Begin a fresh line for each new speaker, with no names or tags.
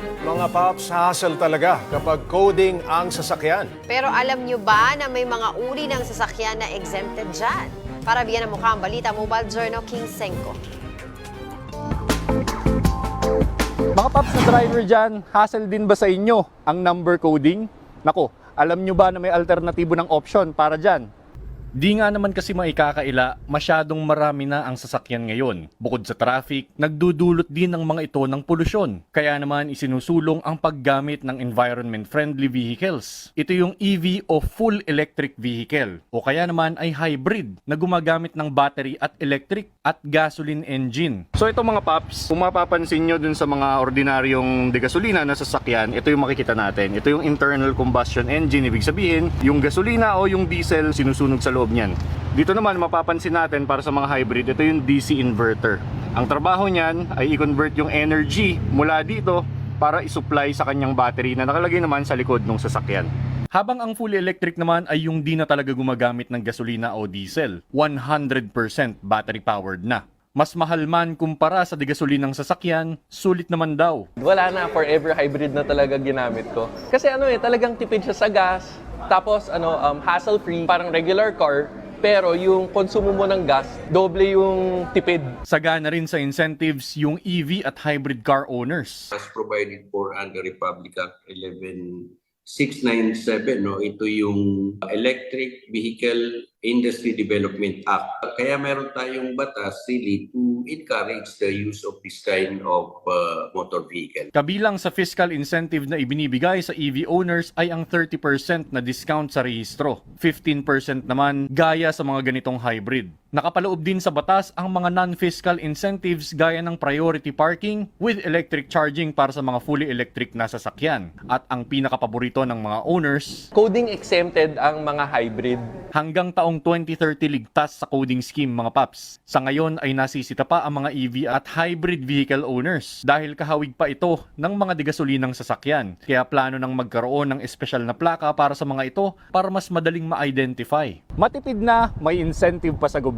Mga paps, hassle talaga kapag coding ang sasakyan.
Pero alam nyo ba na may mga uri ng sasakyan na exempted dyan? Para biyan ang mukha ang balita, Mobile Journal King Senko.
Mga paps na driver dyan, hassle din ba sa inyo ang number coding? Nako, alam nyo ba na may alternatibo ng option para dyan? Di nga naman kasi maikakaila, masyadong marami na ang sasakyan ngayon. Bukod sa traffic, nagdudulot din ng mga ito ng polusyon. Kaya naman isinusulong ang paggamit ng environment-friendly vehicles. Ito yung EV o full electric vehicle o kaya naman ay hybrid na gumagamit ng battery at electric at gasoline engine. So ito mga paps, kung mapapansin nyo dun sa mga ordinaryong degasolina na sasakyan, ito yung makikita natin. Ito yung internal combustion engine, ibig sabihin, yung gasolina o yung diesel sinusunog sa loob niyan. Dito naman mapapansin natin para sa mga hybrid, ito yung DC inverter. Ang trabaho niyan ay i-convert yung energy mula dito para isupply sa kanyang battery na nakalagay naman sa likod ng sasakyan. Habang ang fully electric naman ay yung di na talaga gumagamit ng gasolina o diesel, 100% battery powered na. Mas mahal man kumpara sa degasolinang sasakyan, sulit naman daw.
Wala na, forever hybrid na talaga ginamit ko. Kasi ano eh, talagang tipid siya sa gas, tapos ano, um, hassle-free, parang regular car, pero yung konsumo mo ng gas, doble yung tipid.
Sagana rin sa incentives yung EV at hybrid car owners.
as provided for under Republic Act 11697 no ito yung Electric Vehicle Industry Development Act kaya meron tayong batas really to encourage the use of this kind of uh, motor vehicle
Kabilang sa fiscal incentive na ibinibigay sa EV owners ay ang 30% na discount sa rehistro. 15% naman gaya sa mga ganitong hybrid. Nakapaloob din sa batas ang mga non-fiscal incentives gaya ng priority parking with electric charging para sa mga fully electric na sasakyan. At ang pinakapaborito ng mga owners,
Coding exempted ang mga hybrid.
hanggang taong 2030 ligtas sa coding scheme mga paps. Sa ngayon ay nasisita pa ang mga EV at hybrid vehicle owners dahil kahawig pa ito ng mga degasolinang sasakyan. Kaya plano ng magkaroon ng espesyal na plaka para sa mga ito para mas madaling ma-identify. Matipid na, may incentive pa sa